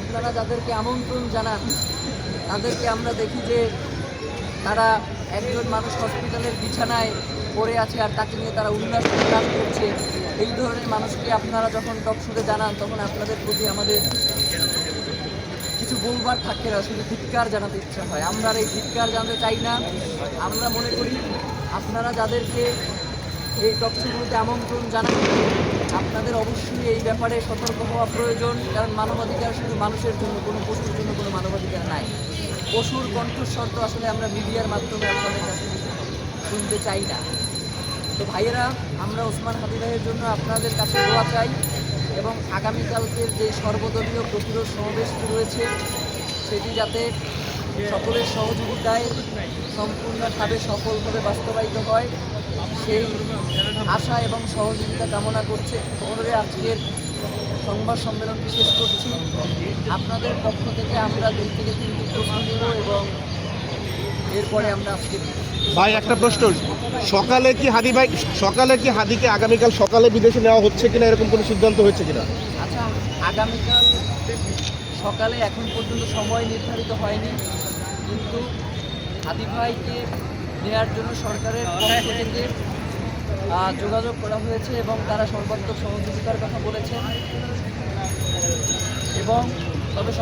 আপনারা যাদেরকে আমন্ত্রণ জানান, তাদেরকে আমরা দেখি যে তারা একজন মানুষ হসপিটালের বিছানায় পড়ে আছে আর তাকে নিয়ে তারা উল্লাস প্রকাশ করছে। এই ধরনের মানুষকে আপনারা যখন টকশুতে জানান, তখন আপনাদের প্রতি আমাদের কিছু বলবার থাকে না, শুধু ধিক্কার জানাতে ইচ্ছা হয়। আমরা এই ধিক্কার জানতে চাই না। আমরা মনে করি আপনারা যাদেরকে এই টকশুগুলোতে আমন্ত্রণ জানান আপনাদের অবশ্যই এই ব্যাপারে সতর্ক হওয়া প্রয়োজন, কারণ মানবাধিকার শুধু মানুষের জন্য, কোনো পশুর জন্য কোনো মানবাধিকার নাই। পশুর কণ্ঠস্বর তো আসলে আমরা মিডিয়ার মাধ্যমে আপনাদের কাছে শুনতে চাই না। তো ভাইয়েরা, আমরা ওসমান ভাইয়ের জন্য আপনাদের কাছে দোয়া চাই এবং আগামীকালকের যে সর্বদলীয় প্রতিরোধ সমাবেশটি রয়েছে, সেটি যাতে সকলের সহযোগিতায় সম্পূর্ণভাবে সফলভাবে বাস্তবায়িত হয়। সেই আশা এবং সহযোগিতা কামনা করছে। সকলে আজকের সংবাদ সম্মেলনটি শেষ করছি। আপনাদের পক্ষ থেকে আমরা দুই থেকে তিনটি প্রশ্ন এবং এরপরে আমরা আজকে ভাই একটা প্রশ্ন। সকালে কি হাদি ভাই সকালে কি হাদিকে আগামীকাল সকালে বিদেশে নেওয়া হচ্ছে কিনা এরকম কোনো সিদ্ধান্ত হয়েছে কিনা? আচ্ছা আগামীকাল সকালে এখন পর্যন্ত সময় নির্ধারিত হয়নি কিন্তু হাদি ভাইকে নেওয়ার জন্য সরকারের পক্ষ থেকে যোগাযোগ করা হয়েছে এবং তারা সর্বাত্মক সহযোগিতার কথা বলেছেন। এবং তবে